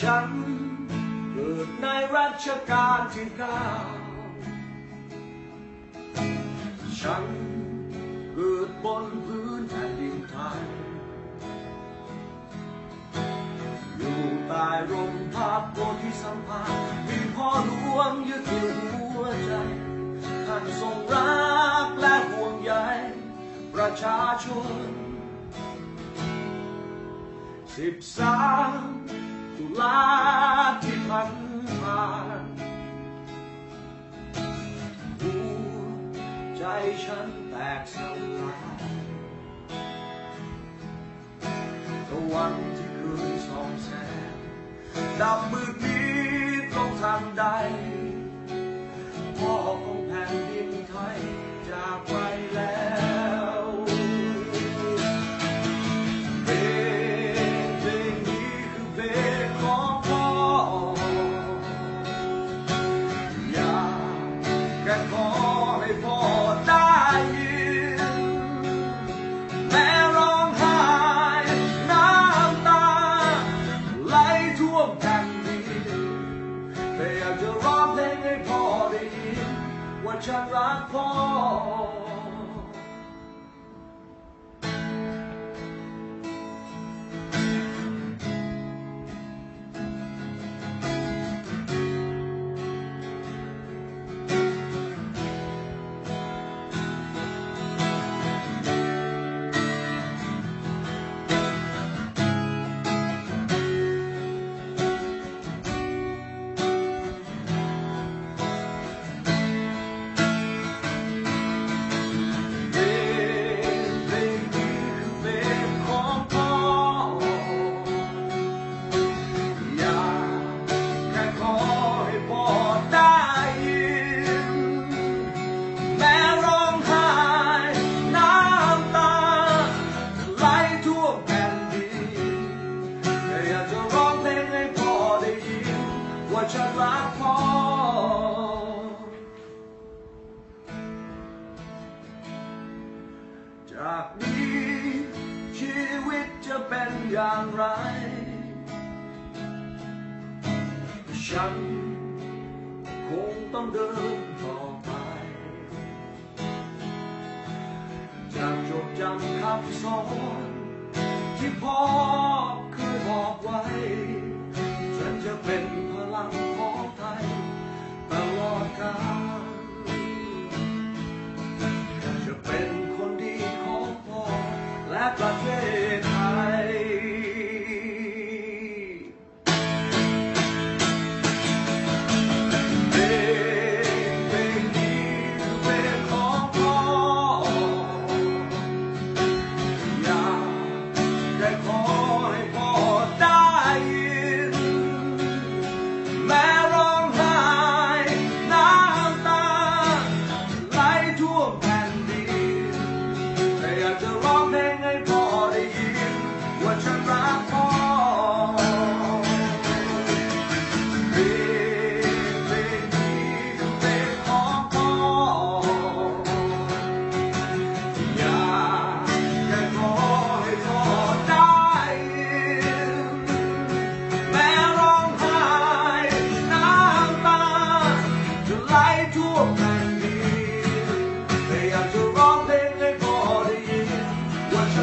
ฉันเกิดในรัชกาลที่เก้าฉันเกิดบนพื้นแผ่นดินไทย อยู่ใต้ร่มพระโพธิสัมภามีพ่อหลวงยึดถือหัวใจ ท่านทรงรักและห่วงใยประชาชนสิบสามุลาที่ผ่านมาหัวใจฉันแตกสลายตะวันที่คืนสองแสงดับมืดมิดลงทางใด Chuck Rock Paul. จะรักพ่อจากนี้ชีวิตจะเป็นอย่างไร ฉันคงต้องเดินต่อไป จากจดจำคำสอน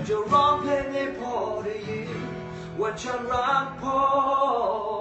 What you're wrong, play me to you. What you're wrong, poor.